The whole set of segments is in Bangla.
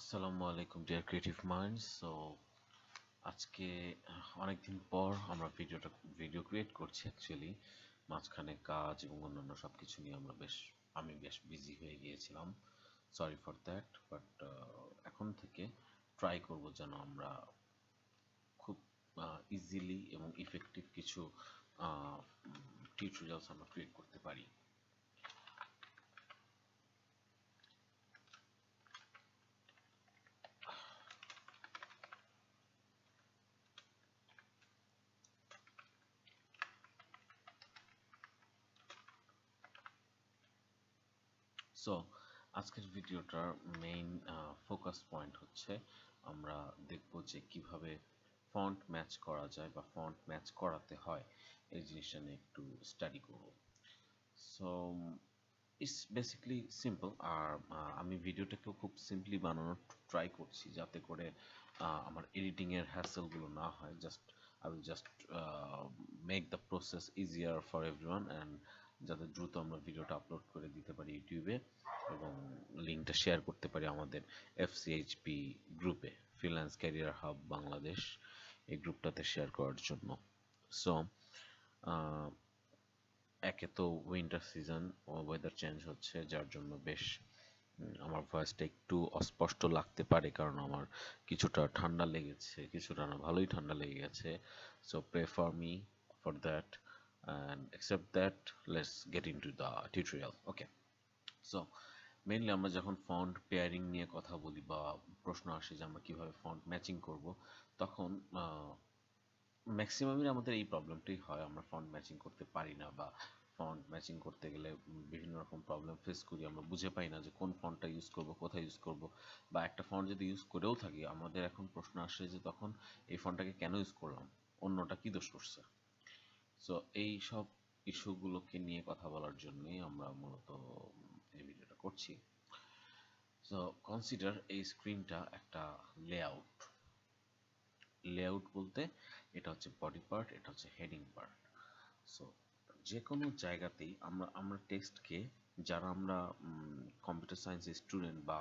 আসসালামু আলাইকুম ডিয়ার ক্রিয়েটিভ মাইন্ডস সো আজকে অনেকদিন পর আমরা ভিডিওটা ভিডিও ক্রিয়েট করছি অ্যাকচুয়ালি মাঝখানে কাজ এবং অন্যান্য সব কিছু নিয়ে আমরা বেশ, আমি বেশ বিজি হয়ে গিয়েছিলাম। সরি ফর দ্যাট বাট এখন থেকে ট্রাই করব যেন আমরা খুব ইজিলি এবং ইফেক্টিভ কিছু টিউটোরিয়ালস আমরা ক্রিয়েট করতে পারি। সো আজকের ভিডিওটার মেইন ফোকাস পয়েন্ট হচ্ছে আমরা দেখব যে কীভাবে ফন্ট ম্যাচ করা যায় বা ফন্ট ম্যাচ করাতে হয়। এই জিনিসটা নিয়ে একটু স্টাডি করব। সো ইটস বেসিকলি সিম্পল আর আমি ভিডিওটাকেও খুব সিম্পলি বানানোর ট্রাই করছি যাতে করে আমার এডিটিংয়ের হ্যাসেলগুলো না হয়। Just I will just make the process easier for everyone and যাতে দ্রুত আমরা ভিডিওটা আপলোড করে দিতে পারি ইউটিউবে এবং লিঙ্কটা শেয়ার করতে পারি আমাদের এফসিএইচপি গ্রুপে ফ্রিল্যান্স ক্যারিয়ার হাব বাংলাদেশ এই গ্রুপটাতে শেয়ার করার জন্য। সো একে তো উইন্টার সিজন ওয়েদার চেঞ্জ হচ্ছে, যার জন্য বেশ আমার ভয়েসটা একটু অস্পষ্ট লাগতে পারে কারণ আমার কিছুটা ঠান্ডা লেগেছে, কিছুটা না ভালোই ঠান্ডা লেগে গেছে। So pray for me for that and except that, let's get into the tutorial. Okay. So mainly আমরা যখন ফন্ট পেয়ারিং নিয়ে কথা বলি বা প্রশ্ন আসে যে আমরা কীভাবে ফন্ট ম্যাচিং করব, তখন ম্যাক্সিমামই আমাদের এই প্রবলেমটাই হয় আমরা ফন্ট ম্যাচিং করতে পারি না বা ফন্ট ম্যাচিং করতে গেলে বিভিন্ন রকম প্রবলেম ফেস করি। আমরা বুঝে পাই না যে কোন ফন্টটা ইউজ করব, কোথায় ইউজ করব বা একটা ফন্ট যদি ইউজ করেও থাকি, আমাদের এখন প্রশ্ন আসে যে তখন এই ফন্টটাকে কেন ইউজ করলাম? অন্যটা কি দোষ করছে? সো এই সব ইস্যুগুলোকে নিয়ে কথা বলার জন্যই আমরা মূলত এই ভিডিওটা করছি। সো কনসিডার এই স্ক্রিনটা একটা লেআউট লেআউট বলতে এটা হচ্ছে বডি পার্ট এটা হচ্ছে হেডিং পার্ট সো যে কোনো জায়গাতেই আমরা আমরা টেক্সটকে যারা আমরা কম্পিউটার সায়েন্স স্টুডেন্ট বা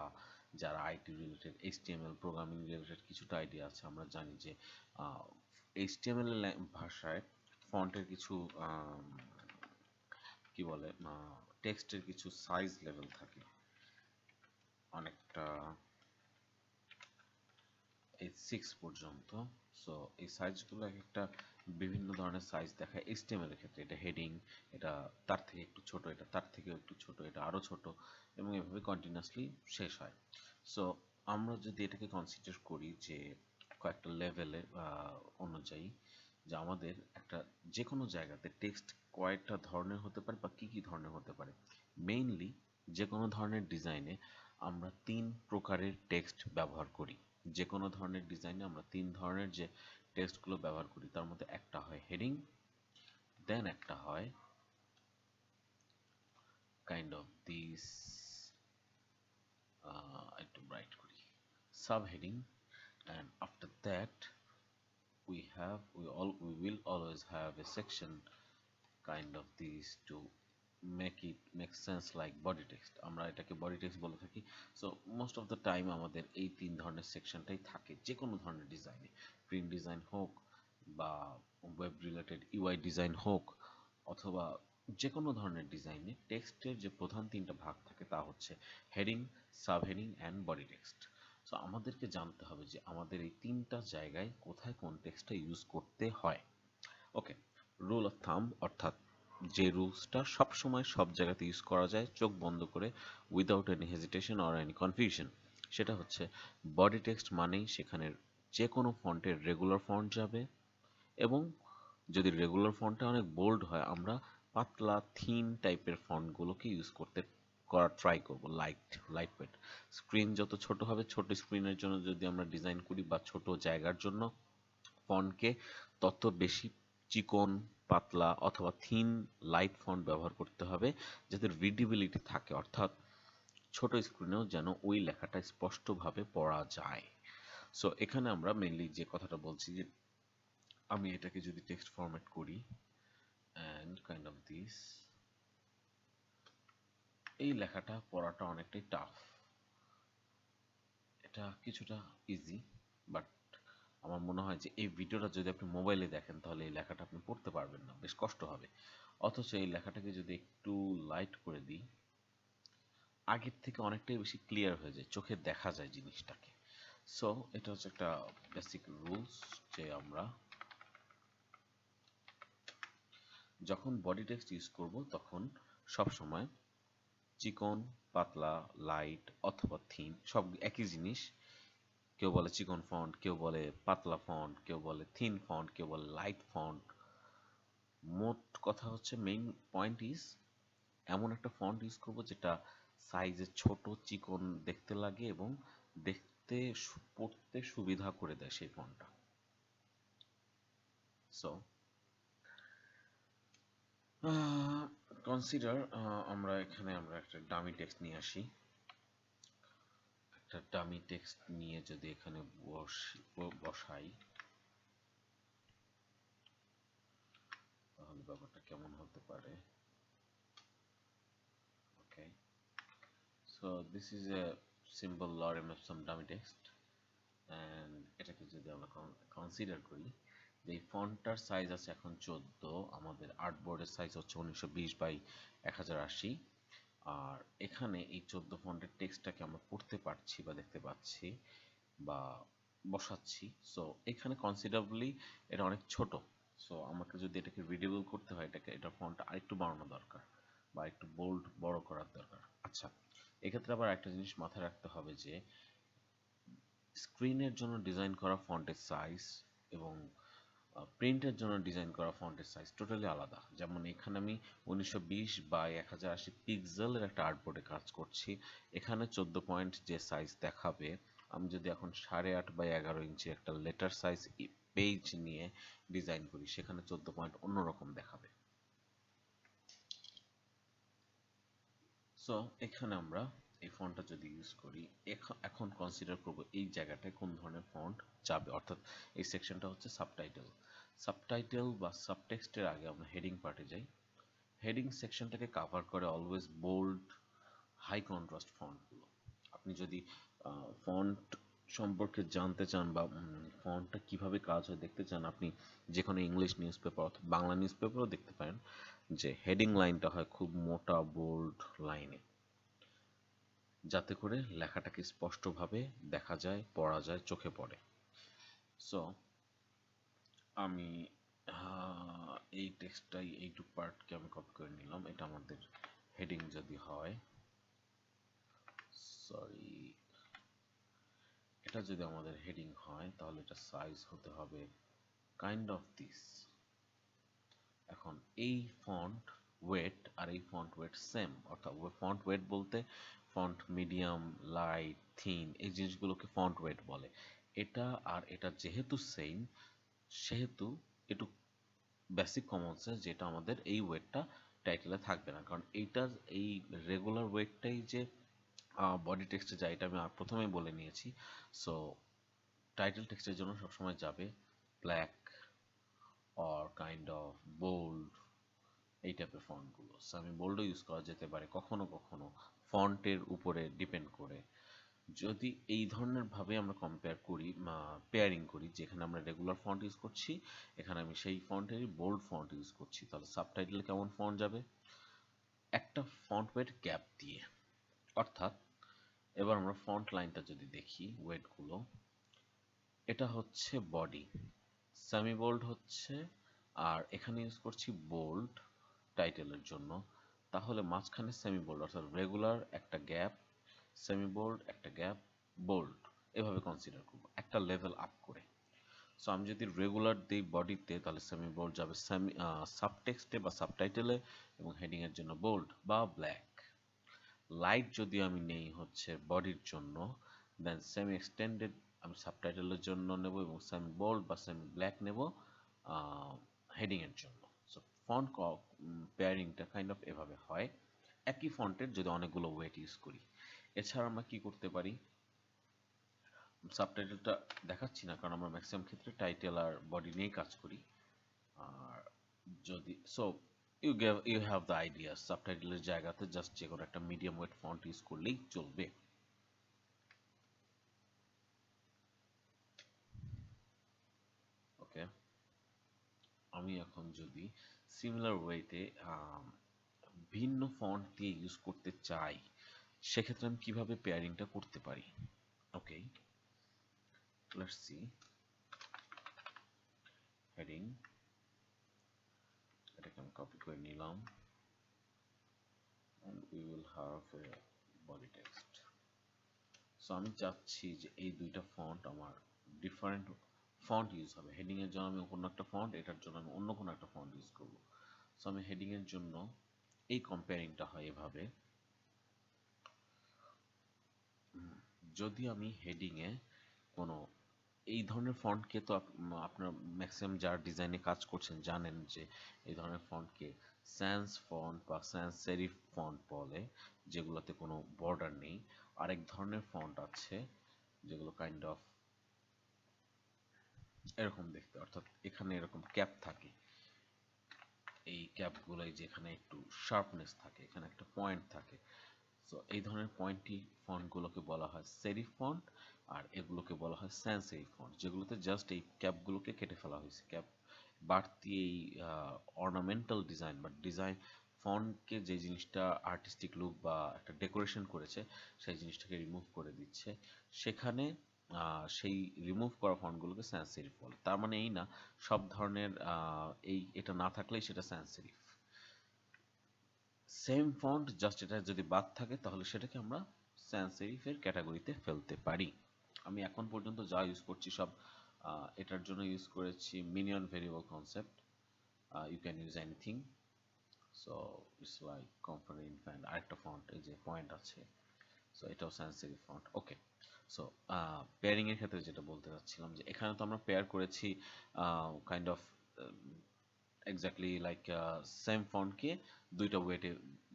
যারা IT related HTML programming related কিছুটা আইডিয়া আছে, আমরা জানি যে এইচটিএমএল ভাষায় ফন্টের কিছু কি বলে টেক্সটের কিছু সাইজ লেভেল থাকে। অনেকটা এই সিক্স পর্যন্ত। সো এই সাইজগুলো এক একটা বিভিন্ন ধরনের সাইজ দেখায়। এর ক্ষেত্রে এটা হেডিং এটা তার থেকে একটু ছোট, এটা তার থেকে একটু ছোট, এটা আরও ছোট, এবং এভাবে কন্টিনিউয়াসলি শেষ হয়। সো আমরা যদি এটাকে কনসিডার করি যে কয়েকটা লেভেলের অনুযায়ী যে আমাদের একটা যে কোনো জায়গাতে টেক্সট কয়েকটা ধরনের হতে পারে বা কী কী ধরনের হতে পারে। মেইনলি যে কোনো ধরনের ডিজাইনে আমরা তিন প্রকারের টেক্সট ব্যবহার করি। যে কোনো ধরনের ডিজাইনে আমরা তিন ধরনের যে টেক্সটগুলো ব্যবহার করি, তার মধ্যে একটা হয় হেডিং দেন একটা হয় কাইন্ড অফ দিস একটু ব্রাইট করি। Sub heading and after that we have, we all, we will always have a section kind of these to make it make sense like body text. আমরা এটাকে body text বলে থাকি। So, most of the time আমাদের এই তিন ধরনের সেকশনটাই থাকে যে কোনো ধরনের ডিজাইনে প্রিন্ট ডিজাইন হোক বা ওয়েব রিলেটেড ইউআই ডিজাইন হোক অথবা যে কোনো ধরনের ডিজাইনে টেক্সটের যে প্রধান তিনটা ভাগ থাকে তা হচ্ছে heading sub heading and body text so আমাদেরকে জানতে হবে যে আমাদের এই তিনটা জায়গায় কোথায় কোন টেক্সটটা ইউজ করতে হয়। ওকে রুল অফ থাম অর্থাৎ যে রুলসটা সব সময় সব জায়গাতে ইউজ করা যায়, চোখ বন্ধ করে without any hesitation or any confusion সেটা হচ্ছে বডি টেক্সট মানেই সেখানের যে কোনো ফন্টের রেগুলার ফন্ট যাবে এবং যদি রেগুলার ফন্টটা অনেক বোল্ড হয়, আমরা পাতলা থিন টাইপের ফন্টগুলোকে ইউজ করতে করার ট্রাই করব লাইট লাইট ওয়েট স্ক্রিন যত ছোট হবে, ছোট স্ক্রিনের জন্য যদি আমরা ডিজাইন করি বা ছোট জায়গার জন্য ফন্টকে তত বেশি চিকন, পাতলা অথবা থিন লাইট ফন্ট ব্যবহার করতে হবে যাদের রিডিবিলিটি থাকে। অর্থাৎ ছোট স্ক্রিনেও যেন ওই লেখাটা স্পষ্টভাবে পড়া যায়। সো এখানে আমরা মেনলি যে কথাটা বলছি যে, আমি এটাকে যদি টেক্সট ফরম্যাট করি অ্যান্ড কাইন্ড অফ দিস এই লেখাটা পড়াটা অনেকটাই টাফ এটা কিছুটা ইজি বাট আমার মনে হয় যে এই ভিডিওটা যদি আপনি মোবাইলে দেখেন, তাহলে এই লেখাটা আপনি পড়তে পারবেন না, বেশ কষ্ট হবে। অথচ এই লেখাটাকে যদি একটু লাইট করে দিই, আগের থেকে অনেকটাই বেশি ক্লিয়ার হয়ে যায়, চোখে দেখা যায় জিনিসটাকে। সো এটা হচ্ছে একটা বেসিক রুলস যে আমরা যখন বডি টেক্সট ইউজ করব, তখন সব সময় চিকন, পাতলা লাইট অথবা থিন সব একই জিনিস। কেউ বলে চিকন ফন্ট কেউ বলে পাতলা ফন্ট কেউ বলে থিন ফন্ট কেউ বলে লাইট ফন্ট মোট কথা হচ্ছে মেইন পয়েন্ট ইজ এমন একটা ফন্ট ইউজ করব যেটা সাইজে ছোট, চিকন দেখতে লাগে এবং দেখতে পড়তে সুবিধা করে দেয় সেই ফন্টটা সো কনসিডার আমরা এখানে আমরা একটা ডামি টেক্সট নিয়ে আসি। একটা ডামি টেক্সট নিয়ে যদি এখানে বসাই, তাহলে ব্যাপারটা কেমন হতে পারে? Okay so this is a simple lorem of some dummy text এটাকে যদি আমরা কনসিডার করি এই ফন্টটার সাইজ আছে এখন চোদ্দ, আমাদের আর্ট বোর্ডের সাইজ হচ্ছে উনিশশো বিশ বাই এক হাজার আশি। আর এখানে এই চোদ্দ ফন্টের টেক্সটটাকে আমরা পড়তে পারছি বা দেখতে পাচ্ছি বা বসাচ্ছি। সো এখানে কনসিডারবলি এটা অনেক ছোট। সো আমাকে যদি এটাকে রিডেবল করতে হয়, এটাকে, এটা ফন্টটা আরেকটু বাড়ানো দরকার বা একটু বোল্ড বড় করার দরকার। আচ্ছা এক্ষেত্রে আবার একটা জিনিস মাথায় রাখতে হবে যে স্ক্রিনের জন্য ডিজাইন করা ফন্টের সাইজ এবং প্রিন্টের জন্য ডিজাইন করা ফন্টের সাইজ টোটালি আলাদা। যেমন এখানে আমি উনিশশো বিশ বাই এক হাজার আশি পিক্সেলের একটা আর্টবোর্ডে কাজ করছি। এখানে চোদ্দ পয়েন্ট যে সাইজ দেখাবে, আমি যদি এখন সাড়ে আট বাই এগারো ইঞ্চি একটা লেটার সাইজ পেজ নিয়ে ডিজাইন করি, সেখানে চোদ্দ পয়েন্ট অন্যরকম দেখাবে। সো এখানে আমরা এই ফন্টটা যদি ইউজ করি এখন কনসিডার করব এই জায়গাটায় কোন ধরনের ফন্ট যাবে। অর্থাৎ এই সেকশনটা হচ্ছে সাবটাইটেল সাবটাইটেল বা সাবটেক্সটের আগে আমরা হেডিং পার্টে যাই। হেডিং সেকশনটাকে কাভার করে অলওয়েজ বোল্ড হাই কন্ট্রাস্ট ফন্টগুলো আপনি যদি ফন্ট সম্পর্কে জানতে চান বা ফন্টটা কীভাবে কাজ হয় দেখতে চান, আপনি যে কোনো ইংলিশ নিউজ পেপার অথবা বাংলা নিউজ পেপারও দেখতে পারেন যে হেডিং লাইনটা হয় খুব মোটা বোল্ড লাইনে যাতে করে লেখাটাকে স্পষ্টভাবে দেখা যায়, পড়া যায়, চোখে পড়ে। সো আমি এই টেক্সটটাই এইটুক পার্টকে আমি কপি করে নিলাম। এটা আমাদের হেডিং যদি হয় সরি এটা যদি আমাদের হেডিং হয়, তাহলে এটা সাইজ হতে হবে কাইন্ড অফ দিস এখন, এই ফন্ট ওয়েট আর এই ফন্ট ওয়েট সেম অর্থাৎ ফন্ট ওয়েট বলতে ফন্ট মিডিয়াম লাইট থিন এই জিনিসগুলোকে ফন্ট ওয়েট বলে। এটা আর এটা যেহেতু সেম সেহেতু একটু বেসিক কমন সেন্স যেটা আমাদের এই ওয়েটটা টাইটেলে থাকবে না। কারণ এইটা এই রেগুলার ওয়েটটাই যে বডি টেক্সটে যায় এটা আমি প্রথমেই বলে নিয়েছি। সো টাইটেল টেক্সটের জন্য সবসময় যাবে black or kind of bold এই টাইপের ফন্টগুলো। সো আমি বোল্ডও ইউজ করা যেতে পারে, কখনো কখনো ফন্টের উপরে ডিপেন্ড করে। যদি এই ধরনের ভাবে আমরা কম্পেয়ার করি পেয়ারিং করি, যেখানে আমরা রেগুলার ফন্ট ইউজ করছি, এখানে আমি সেই ফন্টেরই বোল্ড ফন্ট ইউজ করছি, তাহলে সাবটাইটেলে কেমন ফন্ট যাবে? একটা ফন্ট ওয়েট গ্যাপ দিয়ে। অর্থাৎ, এবার আমরা ফন্ট লাইনটা যদি দেখি ওয়েটগুলো এটা হচ্ছে বডি সেমি বোল্ড হচ্ছে, আর এখানে ইউজ করছি বোল্ড টাইটেলের জন্য, তাহলে মাঝখানে সেমি বোল্ড অর্থাৎ রেগুলার একটা গ্যাপ সেমি বোল্ড একটা গ্যাপ বোল্ড এভাবে কনসিডার করব, একটা লেভেল আপ করে। সো আমি যদি রেগুলার দিই বডিতে তাহলে সেমি বোল্ড যাবে সেমি সাবটেক্সটে বা সাবটাইটেলে এবং হেডিং এর জন্য বোল্ড বা ব্ল্যাক লাইট যদি আমি নেই হচ্ছে বডির জন্য দেন সেমি এক্সটেন্ডেড আমি সাবটাইটেলের জন্য নেব এবং সেমি বোল্ড বা সেমি ব্ল্যাক নেব হেডিং এর জন্য। ফন্ট পেয়ারিংটা কাইন্ড অফ এভাবে হয়। একই ফন্টের যদি অনেকগুলো ওয়েট ইউজ করি। এছাড়া আমরা কি করতে পারি? সাবটাইটেলটা দেখাচ্ছি না, কারণ আমরা ম্যাক্সিমাম ক্ষেত্রে টাইটেল আর বডি নিয়েই কাজ করি। আর যদি so you gave you have the idea সাবটাইটেলের জায়গাতে জাস্ট যে কোনো একটা মিডিয়াম ওয়েট ফন্ট ইউজ করলেই চলবে। আমি এখন যদি সিমিলার ওয়েতে ভিন্ন ফন্ট দিয়ে ইউজ করতে চাই, সেক্ষেত্রে আমি কীভাবে পেয়ারিংটা করতে পারি? ওকে হেডিং এটাকে আমি কপি করে নিলাম, and we আমি চাচ্ছি যে এই দুইটা ফন্ট আমার ডিফারেন্ট ফন্ট ইউজ হবে। হেডিং এর জন্য আমি অন্য একটা ফন্ট এটার জন্য আমি অন্য কোনো একটা ফন্ট ইউজ করব। সো আমি হেডিং এর জন্য এই কম্পেয়ারিংটা হয় এভাবে। যদি আমি হেডিং এ কোনো, এই ধরনের ফন্টকে তো আপনার ম্যাক্সিমাম যারা ডিজাইনে কাজ করছেন জানেন যে, এই ধরনের ফন্টকে স্যান্স ফন্ট বা স্যান্স সেরিফ ফন্ট বলে, যেগুলোতে কোনো বর্ডার নেই। আরেক ধরনের ফন্ট আছে, যেগুলো কাইন্ড অফ এরকম দেখতে, অর্থাৎ এখানে এরকম ক্যাপ থাকে। এই ক্যাপগুলোই যেখানে একটু শার্পনেস থাকে, এখানে একটা পয়েন্ট থাকে। সো এই ধরনের পয়েন্টি ফন্টগুলোকে বলা হয় সেরিফ ফন্ট আর এগুলোকে বলা হয় স্যান্স ফন্ট যেগুলোতে জাস্ট এই ক্যাপগুলোকে কেটে ফেলা হয়েছে। ক্যাপ বাড়তি এই অর্নামেন্টাল ডিজাইন বা ডিজাইন ফন্টকে যে জিনিসটা আর্টিস্টিক লুক বা একটা ডেকোরেশন করেছে, সেই জিনিসটাকে রিমুভ করে দিচ্ছে। সেখানে সেই রিমুভ করা ফন্টগুলোকে স্যান্স সেরিফ বলে। তার মানে এই না, সব ধরনের এই, এটা না থাকলেই সেটা sans serif same font just এটা যদি বাদ থাকে, তাহলে সেটাকে আমরা স্যান্স সেরিফের ক্যাটাগরিতে ফেলতে পারি। আমি এখন পর্যন্ত যা ইউজ করছি সব এটার জন্য ইউজ করেছি minion variable concept you can use anything so it's like comfort infant আরেকটা ফন্ট এই যে পয়েন্ট আছে। সো এটাও serif font okay so pairing এর ক্ষেত্রে যেটা বলতে চাচ্ছিলাম যে এখানে তো আমরা পেয়ার করেছি kind of exactly like same ফন্টকে দুইটা ওয়েটে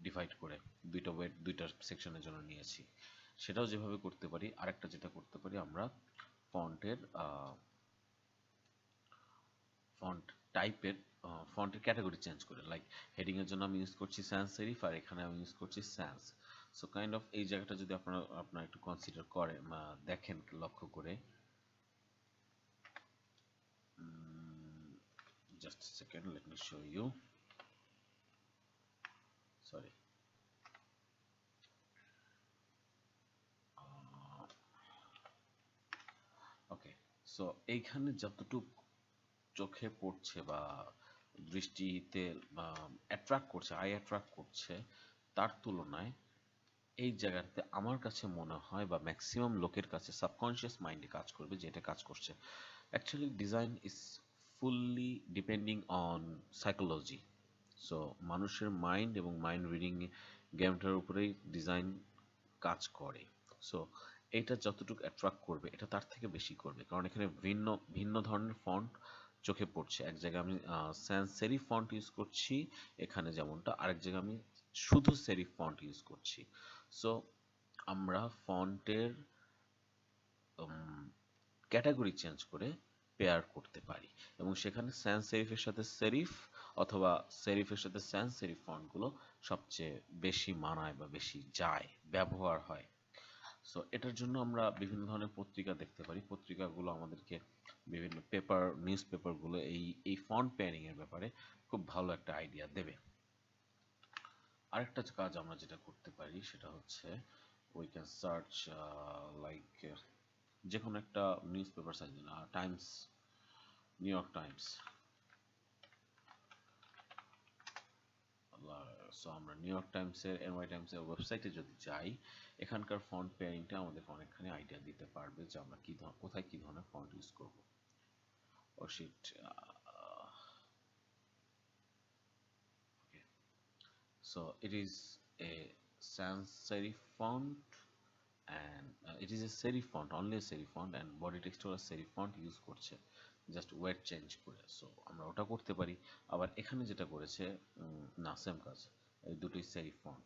ডিভাইড করে, দুইটা ওয়েট দুইটা সেকশনের জন্য নিয়েছি। সেটাও যেভাবে করতে পারি, আরেকটা যেটা করতে পারি আমরা ফন্টের ফন্ট টাইপের ফন্টের ক্যাটাগরি চেঞ্জ করে। লাইক হেডিং এর জন্য আমি ইউজ করছি স্যান্স সেরিফ আর এখানে আমি ইউজ করছি স্যান্স সো কাইন্ড অফ এই জায়গাটা যদি আপনারা আপনারা একটু কনসিডার করে দেখেন লক্ষ্য করে। a second, let me show you sorry okay so এইখানে যতটুক চোখে পড়ছে বা দৃষ্টিতে অ্যাট্রাক্ট করছে আই অ্যাট্রাক্ট করছে, তার তুলনায় এই জায়গাতে আমার কাছে মনে হয় বা ম্যাক্সিমাম লোকের কাছে সাবকনশিয়াস মাইন্ডে কাজ করবে যে এটা কাজ করছে। Actually design is fully depending on psychology so মানুষের মাইন্ড এবং মাইন্ড রিডিং গেমটার উপরেই ডিজাইন কাজ করে। সো এটা যতটুকু অ্যাট্রাক্ট করবে, এটা তার থেকে বেশি করবে। কারণ এখানে ভিন্ন ভিন্ন ধরনের ফন্ট চোখে পড়ছে। এক জায়গায় আমি স্যান্স সেরিফ ফন্ট ইউজ করছি, এখানে যেমনটা, আরেক জায়গায় আমি শুধু সেরিফ ফন্ট ইউজ করছি। সো আমরা ফন্টের ক্যাটাগরি চেঞ্জ করে পেয়ার করতে পারি। এবং সেখানে স্যান্স সেরিফের সাথে সেরিফ অথবা সেরিফের সাথে স্যান্স সেরিফ ফন্টগুলো সবচেয়ে বেশি মানায় বা বেশি যায়, ব্যবহার হয়। সো এটার জন্য আমরা বিভিন্ন ধরনের পত্রিকা দেখতে পারি। পত্রিকাগুলো আমাদেরকে বিভিন্ন পেপার নিউজ পেপারগুলো এই এই ফন্ট পেয়ারিং এর ব্যাপারে খুব ভালো একটা আইডিয়া দেবে। আরেকটা কাজ আমরা যেটা করতে পারি সেটা হচ্ছে উই ক্যান সার্চ লাইক যে কোনো একটা news paper size Times New York Times so আমরা নিউ ইয়র্ক টাইমসের এনওয়াই টাইমসের ওয়েবসাইটে যদি যাই, এখানকার ফন্ট পেয়ারিংটা আমাদের অনেকখানি আইডিয়া দিতে পারবে যে আমরা কি কোথায় কি ধরনের ফন্ট ইউজ করব। ও shit so it is a sans serif font and uh, it is a serif font only a serif font and body text ওরা serif font ইউজ করছে। জাস্ট ওয়েট চেঞ্জ করে। সো আমরা ওটা করতে পারি। আবার এখানে যেটা করেছে না সেম কাজ এই দুটোই সেরিফ ফন্ট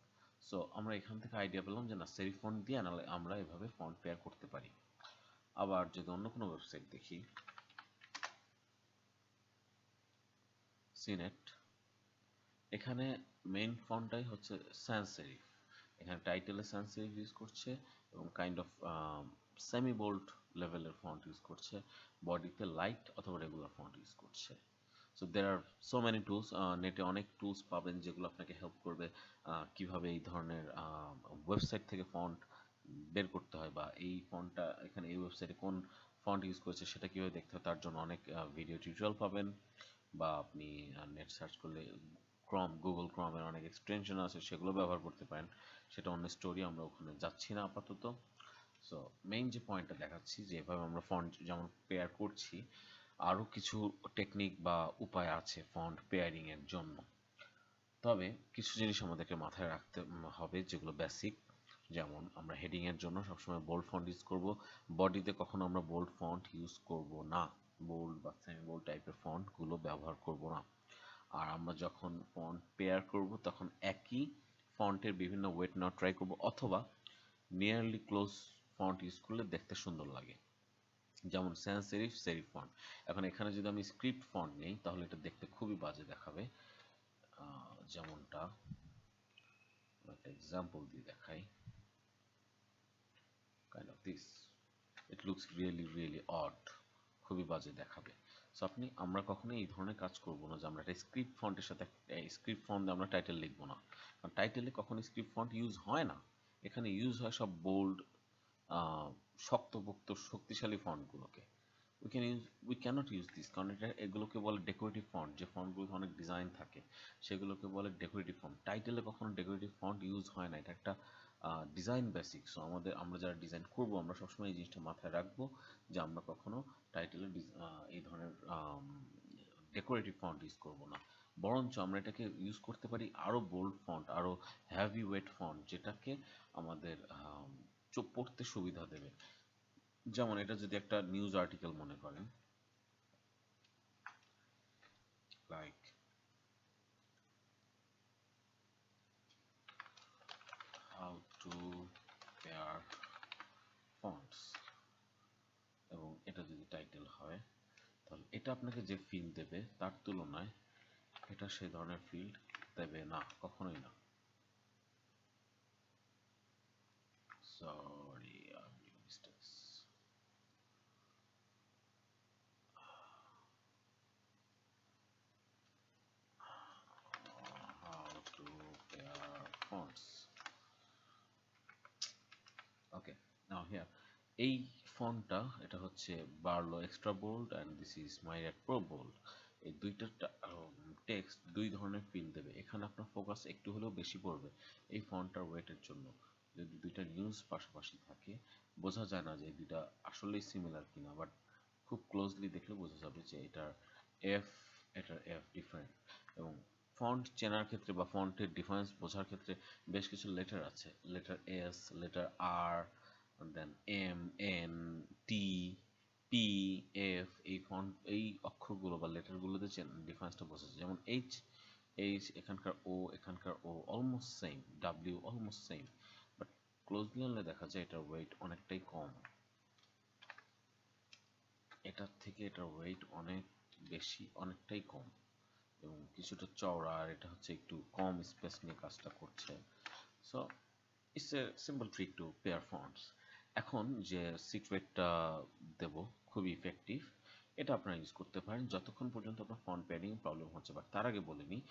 সো আমরা এখান থেকে আইডিয়া পেলাম যে না সেরিফ ফন্ট দিয়ে আমরা এভাবে ফন্ট পেয়ার করতে পারি। আবার যদি অন্য কোনো ওয়েবসাইট দেখি সিনেট এখানে মেইন ফন্টটাই হচ্ছে স্যান্স সেরিফ এখানে টাইটেলে স্যান্স সেরিফ ইউজ করছে এবং কাইন্ড অফ সেমি বোল্ড লেভেলের ফন্ট ইউজ করছে। বডিতে লাইট অথবা রেগুলার ফন্ট ইউজ করছে। So there are so many tools নেটে অনেক টুলস পাবেন যেগুলো আপনাকে হেল্প করবে কীভাবে এই ধরনের ওয়েবসাইট থেকে ফন্ট বের করতে হয় বা এই ফন্টটা এখানে এই ওয়েবসাইটে কোন ফন্ট ইউজ করেছে সেটা কীভাবে দেখতে হয়, তার জন্য অনেক ভিডিও টিউটোরিয়াল পাবেন। বা আপনি নেট সার্চ করলে ক্রম গুগল ক্রমের অনেক এক্সটেনশন আছে, সেগুলো ব্যবহার করতে পারেন। সেটা অন্য স্টোরি আমরা ওখানে যাচ্ছি না আপাতত। সো মেইন যে পয়েন্টটা দেখাচ্ছি, যে এভাবে আমরা ফন্ট যেমন পেয়ার করছি আরও কিছু টেকনিক বা উপায় আছে ফন্ট পেয়ারিং এর জন্য। তবে কিছু জিনিস আমাদেরকে মাথায় রাখতে হবে, যেগুলো বেসিক যেমন আমরা হেডিংয়ের জন্য সবসময় বোল্ড ফন্ট ইউজ করব। বডিতে কখনো আমরা বোল্ড ফন্ট ইউজ করব না। বোল্ড বা সেমি বোল্ড টাইপের ফন্টগুলো ব্যবহার করব না। আর আমরা যখন ফন্ট পেয়ার করব, তখন একই ফন্টের বিভিন্ন ওয়েট নেওয়া ট্রাই করব, অথবা নিয়ারলি ক্লোজ ফন্ট ইউজ করলে দেখতে সুন্দর লাগে। যেমন স্যান্স সেরিফ সেরিফ ফন্ট এখন এখানে যদি আমি স্ক্রিপ্ট ফন্ট নেই, তাহলে এটা দেখতে খুবই বাজে দেখাবে। যেমনটা একটা এক্সাম্পল দিয়ে দেখাই। Kind of this it looks really really odd খুবই বাজে দেখাবে। সো আপনি, আমরা কখনো এই ধরনের কাজ করব না যে আমরা একটা স্ক্রিপ্ট ফন্টের সাথে স্ক্রিপ্ট ফন্ট দিয়ে আমরা টাইটেল লিখব না। কারণ টাইটেলে কখনো স্ক্রিপ্ট ফন্ট ইউজ হয় না। এখানে ইউজ হয় সব বোল্ড শক্তপোক্ত, শক্তিশালী ফন্টগুলোকে we can use we can't use this কারণ এটা, এগুলোকে বলে ডেকোরেটিভ ফন্ট যে ফন্টগুলোতে অনেক ডিজাইন থাকে, সেগুলোকে বলে ডেকোরেটিভ ফন্ট টাইটেলে কখনো ডেকোরেটিভ ফন্ট ইউজ হয় না। এটা একটা ডিজাইন বেসিক সো আমাদের, আমরা যারা ডিজাইন করব, আমরা সবসময় এই জিনিসটা মাথায় রাখব যে আমরা কখনো টাইটেলে এই ধরনের ডেকোরেটিভ ফন্ট ইউজ করব না। বরঞ্চ আমরা এটাকে ইউজ করতে পারি আরও বোল্ড ফন্ট আরও হ্যাভি ওয়েট ফন্ট যেটাকে আমাদের পড়তে সুবিধা দেবে। যেমন এটা যদি একটা নিউজ আর্টিকেল মনে করেন। Like how to pair fonts এবং এটা যদি টাইটেল হয়, তাহলে এটা আপনাকে যে ফিল দেবে, তার তুলনায় এটা সেই ধরনের ফিল্ড দেবে না, কখনোই না। সরি এই ফন্টটা এটা হচ্ছে Barlow extra bold and this is Myriad pro bold. এই দুইটা টেক্সট দুই ধরনের ফিল দেবে। এখানে আপনার ফোকাস একটু হলেও বেশি পড়বে এই ফন্টটার ওয়েটের জন্য। যদি দুইটা নিউজ পাশাপাশি থাকে, বোঝা যায় না যে দুইটা আসলেই সিমিলার কিনা বাট খুব ক্লোজলি দেখলে বোঝা যাবে যে এটার এফ এটার এফ ডিফারেন্ট এবং ফন্ট চেনার ক্ষেত্রে বা ফন্টের ডিফারেন্স বোঝার ক্ষেত্রে বেশ কিছু লেটার আছে। লেটার এস লেটার আর then M, N, T, P, F, এই ফন্ট এই অক্ষরগুলো বা লেটারগুলোতে ডিফারেন্সটা যায় যেমন এইচ এইচ এখানকার ও এখানকার ও almost same W almost same but closely আনলে দেখা যায় এটার ওয়েট অনেকটাই কম। এটার থেকে এটার ওয়েট অনেক বেশি, অনেকটাই কম, এবং কিছুটা চওড়া, আর এটা হচ্ছে একটু কম স্পেস নিয়ে কাজটা করছে। So it's a simple trick to pair fonts এখন যে সিক্রেটটা দেব খুবই ইফেক্টিভ এটা আপনারা ইউজ করতে পারেন। যতক্ষণ পর্যন্ত আপনার ফন্ট পেয়ারিং প্রবলেম হচ্ছে বাট তার আগে বলে নিই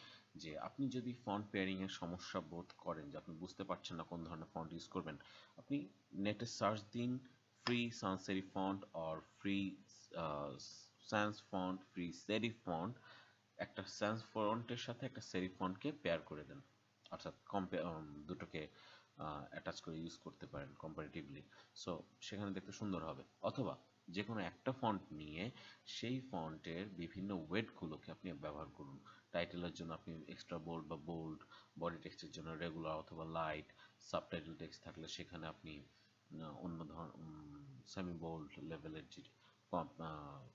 যে আপনি যদি ফন্ট পেয়ারিং এর সমস্যা বোধ করেন, যে আপনি বুঝতে পারছেন না কোন ধরনের ফন্ট ইউজ করবেন, আপনি নেটে সার্চ দিন free sans serif font or free sans font free serif font একটা sans ফন্টের সাথে একটা serif ফন্টকে পেয়ার করে দেন। অর্থাৎ কম্পে দুটোকে অ্যাটাচ করে ইউজ করতে পারেন কম্পারেটিভলি সো সেখানে দেখতে সুন্দর হবে। অথবা যে কোনো একটা ফন্ট নিয়ে সেই ফন্টের বিভিন্ন ওয়েটগুলোকে আপনি ব্যবহার করুন। টাইটেলের জন্য আপনি এক্সট্রা বোল্ড বা বোল্ড বডি টেক্সটের জন্য রেগুলার অথবা লাইট সাবটাইটেল টেক্সট থাকলে সেখানে আপনি অন্য ধর সেমি বোল্ড লেভেলের যে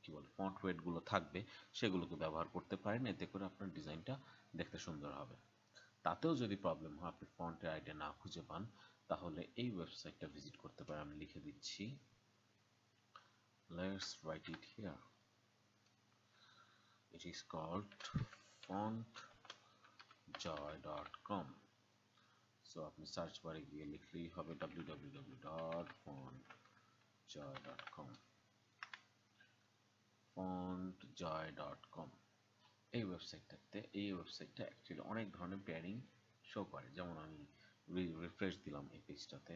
কি বলে ফন্ট ওয়েটগুলো থাকবে, সেগুলোকে ব্যবহার করতে পারেন। এতে করে আপনার ডিজাইনটা দেখতে সুন্দর হবে। তাতেও যদি প্রবলেম হয়, আপনি ফন্টের আইডিয়া না খুঁজে পান, তাহলে এই ওয়েবসাইটটা ভিজিট করতে পারেন। আমি লিখে দিচ্ছি। Let's write it here. It is called fontjoy.com so, আপনি সার্চ বারে গিয়ে লিখলেই হবে www.fontjoy.com fontjoy.com এই ওয়েবসাইটটাতে এই ওয়েবসাইটটা অ্যাকচুয়ালি অনেক ধরনের পেয়ারিং শো করে। যেমন আমি রিফ্রেশ দিলাম এই পেজটাতে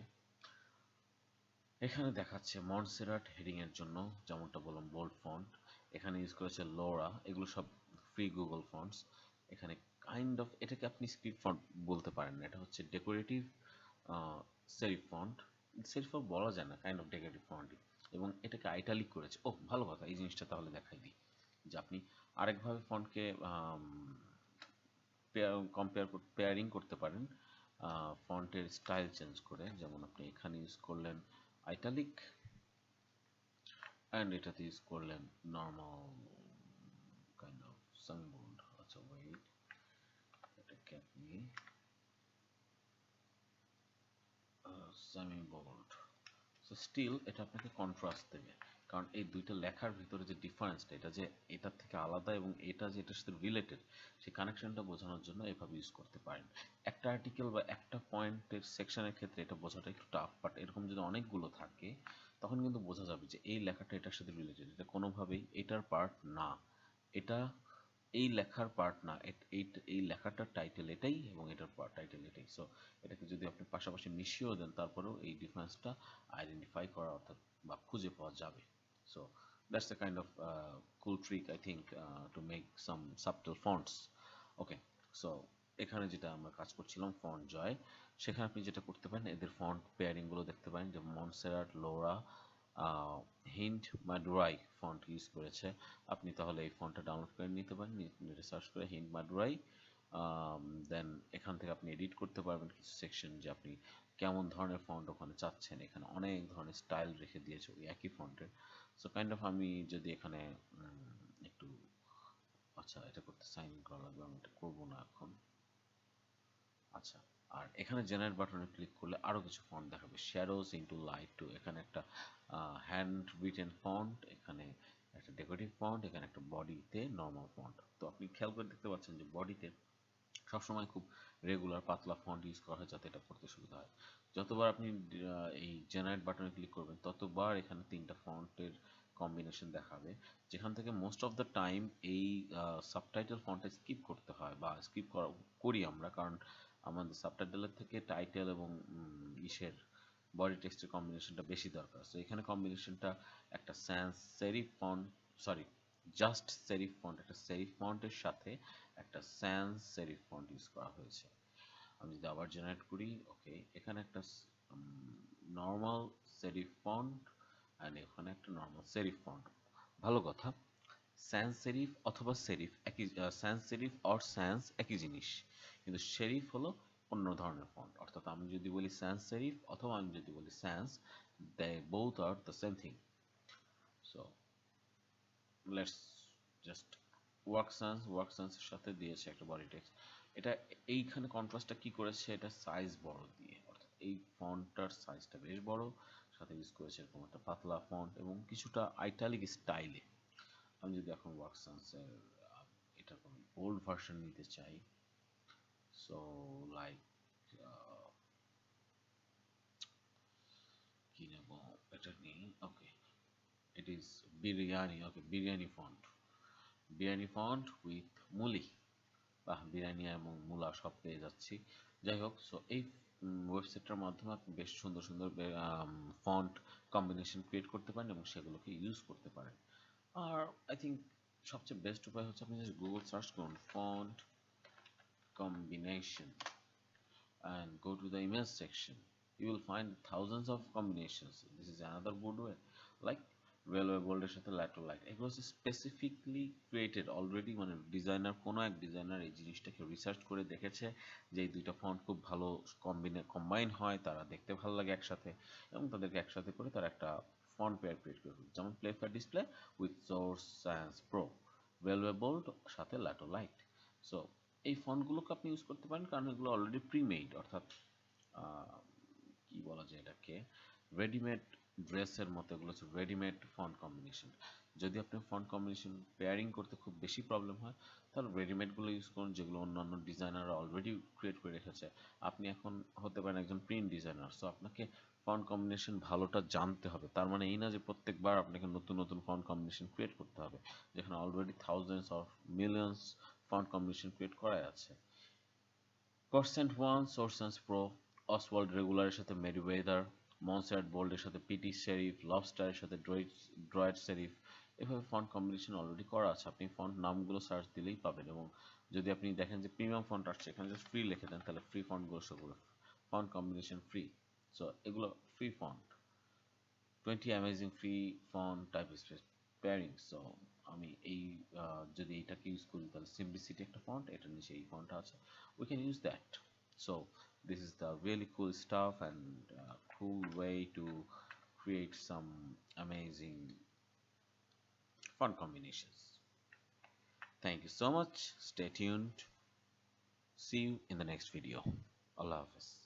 এখানে দেখাচ্ছে মনসেরাট হেডিং এর জন্য, যেমনটা বললাম বোল্ড ফন্ট এখানে ইউজ করেছে লোরা এগুলো সব ফ্রি গুগল ফন্টস এখানে কাইন্ড অফ এটাকে আপনি স্ক্রিপ্ট ফন্ট বলতে পারেন না। এটা হচ্ছে ডেকোরেটিভ সেরিফ ফন্ট সেরিফ বলা যায় না কাইন্ড অফ ডেকোরেটিভ ফন্ট এবং এটাকে আইটালিক করেছে। ও ভালো কথা, এই জিনিসটা তাহলে দেখাই দিই। যে আপনি আরেকভাবে ফন্টকে কম্পেয়ার পেয়ারিং করতে পারেন ফন্টের স্টাইল চেঞ্জ করে। যেমন আপনি এখানে ইউজ করলেন আইটালিক অ্যান্ড এটাতে ইউজ করলেন নর্মাল কাইন্ড অফ সানবোর্ড আচ্ছা ওয়েট এটাকে সো স্টিল এটা আপনাকে কন্ট্রাস্ট দেবে। কারণ এই দুইটা লেখার ভিতরে যে ডিফারেন্সটা এটা যে এটার থেকে আলাদা এবং এটা যে এটার সাথে রিলেটেড সেই কানেকশনটা বোঝানোর জন্য এভাবে ইউজ করতে পারেন। একটা আর্টিকেল বা একটা পয়েন্টের সেকশনের ক্ষেত্রে এটা বোঝাটা একটু টাফ বাট এরকম যদি অনেকগুলো থাকে, তখন কিন্তু বোঝা যাবে যে এই লেখাটা এটার সাথে রিলেটেড এটা কোনোভাবেই এটার পার্ট না। এটা এই লেখার পার্ট না এই লেখাটার টাইটেল এটাই এবং এটার পার্ট টাইটেল এটাই। সো এটাকে যদি আপনি পাশাপাশি মিশিয়েও দেন, তারপরেও এই ডিফারেন্সটা আইডেন্টিফাই করা অর্থাৎ বা খুঁজে পাওয়া যাবে। So that's the kind of uh, cool trick I think uh, to make some subtle fonts. Okay so এখানে যেটা আমরা কাজ করছিলাম ফন্ট জয় সেখানে আপনি যেটা করতে পারেন এদের ফন্ট পেয়ারিংগুলো দেখতে পারেন যে Montserrat Lora Hind Madurai font use করেছে। আপনি তাহলে এই ফন্টটা ডাউনলোড করে নিতে পারেন নেটে সার্চ করে হিন্ট মাডুরাই দেন এখান থেকে আপনি এডিট করতে পারবেন কিছু সেকশন যে আপনি কেমন ধরনের ফন্ট ওখানে চাচ্ছেন। এখানে অনেক ধরনের স্টাইল রেখে দিয়েছে ওই একই ফন্টের সো কাইন্ড অফ আমি যদি এখানে একটু আচ্ছা এটা করতে সাইন ইন করা লাগবে, আমি এটা করব না এখন। আচ্ছা আর এখানে জেনারেট বাটনে ক্লিক করলে আরও কিছু ফন্ট দেখাবে। শ্যাডোজ ইনটু লাইট টু এখানে একটা হ্যান্ড রিটেন ফন্ট এখানে একটা ডেকোরেটিভ ফন্ট এখানে একটা বডিতে নর্মাল ফন্ট তো আপনি খেয়াল করে দেখতে পাচ্ছেন যে বডিতে সবসময় খুব রেগুলার পাতলা ফন্ট ইউজ করা হয় যাতে এটা পড়তে সুবিধা হয়। যতবার আপনি এই জেনারেট বাটনে ক্লিক করবেন, ততবার এখানে তিনটা ফন্টের কম্বিনেশন দেখাবে, যেখান থেকে মোস্ট অফ দ্য টাইম এই সাবটাইটেল ফন্টে স্কিপ করতে হয় বা স্কিপ করি আমরা। কারণ আমাদের সাবটাইটেলের থেকে টাইটেল এবং ইসের বডি টেক্সটের কম্বিনেশনটা বেশি দরকার। সো এখানে কম্বিনেশনটা একটা sans serif font sorry just serif font একটা সেরিফ ফন্টের সাথে একটা স্যান্স সেরিফ ফন্ট ইউজ করা হয়েছে। আমি যদি আবার জেনারেট করি ওকে এখানে একটা নর্মাল সেরিফ ফন্ট অ্যান্ড এখানে একটা নর্মাল সেরিফ ফন্ট ভালো কথা স্যান্স সেরিফ অথবা সেরিফ একই স্যান্স সেরিফ অর স্যান্স একই জিনিস, কিন্তু সেরিফ হলো অন্য ধরনের ফন্ট অর্থাৎ আমি যদি বলি স্যান্স সেরিফ অথবা আমি যদি বলি sans they both are the same thing so let's just work sans work সান্সের সাথে দিয়েছে একটা বডি টেক্সট এটা এইখানে কন্ট্রাস্টটা কি করেছে? এটা সাইজ বড় দিয়ে। অর্থাৎ এই ফন্টটার সাইজটা বেশ বড়, সাথে ইউজ করেছে এরকম একটা পাতলা ফন্ট এবং কিছুটা আইটালিক স্টাইলে আমি যদি এখন ওয়ার্ক সান্সের এটা কোনো ওল্ড ভার্সন নিতে চাই সো লাইক কি নেব? এটা নিই okay it is biryani, okay, biryani font Biryani font with Muli. বা বিরিয়ানি এবং মূলা সব পেয়ে যাচ্ছি। যাই হোক সো এই ওয়েবসাইটটার মাধ্যমে আপনি বেশ সুন্দর সুন্দর ফন্ট কম্বিনেশন ক্রিয়েট করতে পারেন এবং সেগুলোকে ইউজ করতে পারেন। আর আই থিঙ্ক সবচেয়ে বেস্ট উপায় হচ্ছে আপনি গুগল সার্চ করুন font combination and go to the image section you will find thousands of combinations this is another good way like Raleway বোল্ডের সাথে ল্যাটোলাইট এগুলো হচ্ছে স্পেসিফিকলি ক্রিয়েটেড অলরেডি মানে ডিজাইনার কোনো এক ডিজাইনার এই জিনিসটাকে রিসার্চ করে দেখেছে যে এই দুইটা ফন্ট খুব ভালো কম্বিনে কম্বাইন হয়, তারা দেখতে ভালো লাগে একসাথে এবং তাদেরকে একসাথে করে তারা একটা ফন্ট পেয়ার ক্রিয়েট করে যেমন Playfair display with source sans pro Raleway bold সাথে ল্যাটোলাইট সো এই ফন্টগুলোকে আপনি ইউজ করতে পারেন, কারণ এগুলো অলরেডি প্রিমেড অর্থাৎ কি বলা যায় এটাকে? রেডিমেড ড্রেসের মতো, এগুলো হচ্ছে রেডিমেড ফন্ট কম্বিনেশন যদি আপনি ফন্ট কম্বিনেশন পেয়ারিং করতে খুব বেশি প্রবলেম হয়, তাহলে রেডিমেডগুলো ইউজ করুন, যেগুলো অন্যান্য ডিজাইনাররা অলরেডি ক্রিয়েট করে রেখেছে। আপনি এখন হতে পারেন একজন প্রিন্ট ডিজাইনার সো আপনাকে ফন্ট কম্বিনেশন ভালোটা জানতে হবে। তার মানে এই না যে প্রত্যেকবার আপনাকে নতুন নতুন ফন্ট কম্বিনেশন ক্রিয়েট করতে হবে, যেখানে already thousands of millions font combination create করাই আছে। Percent one Source Sans pro Oswald রেগুলারের সাথে মেরিওয়েদার মনসার্ট বোল্ডের সাথে পিটি শেরিফ লবস্টারের সাথে ড্রয়েড শেরিফ এভাবে ফন্ট কম্বিনেশন অলরেডি করা আছে। আপনি ফন্ট নামগুলো সার্চ দিলেই পাবেন এবং যদি আপনি দেখেন যে প্রিমিয়াম ফন্ট আসছে, এখানে জাস্ট ফ্রি লিখে দেন, তাহলে ফ্রি ফন্টগুলো করবে ফন্ট কম্বিনেশন ফ্রি সো এগুলো free font twenty amazing free font type space pairing so আমি এই যদি এইটাকে ইউজ করি, তাহলে সিম্পলিসিটি একটা ফন্ট এটার নিচে এই ফন্টটা আছে। We can use that so this is the really cool stuff and uh, cool way to create some amazing fun combinations. Thank you so much. Stay tuned. See you in the next video. Allah hafiz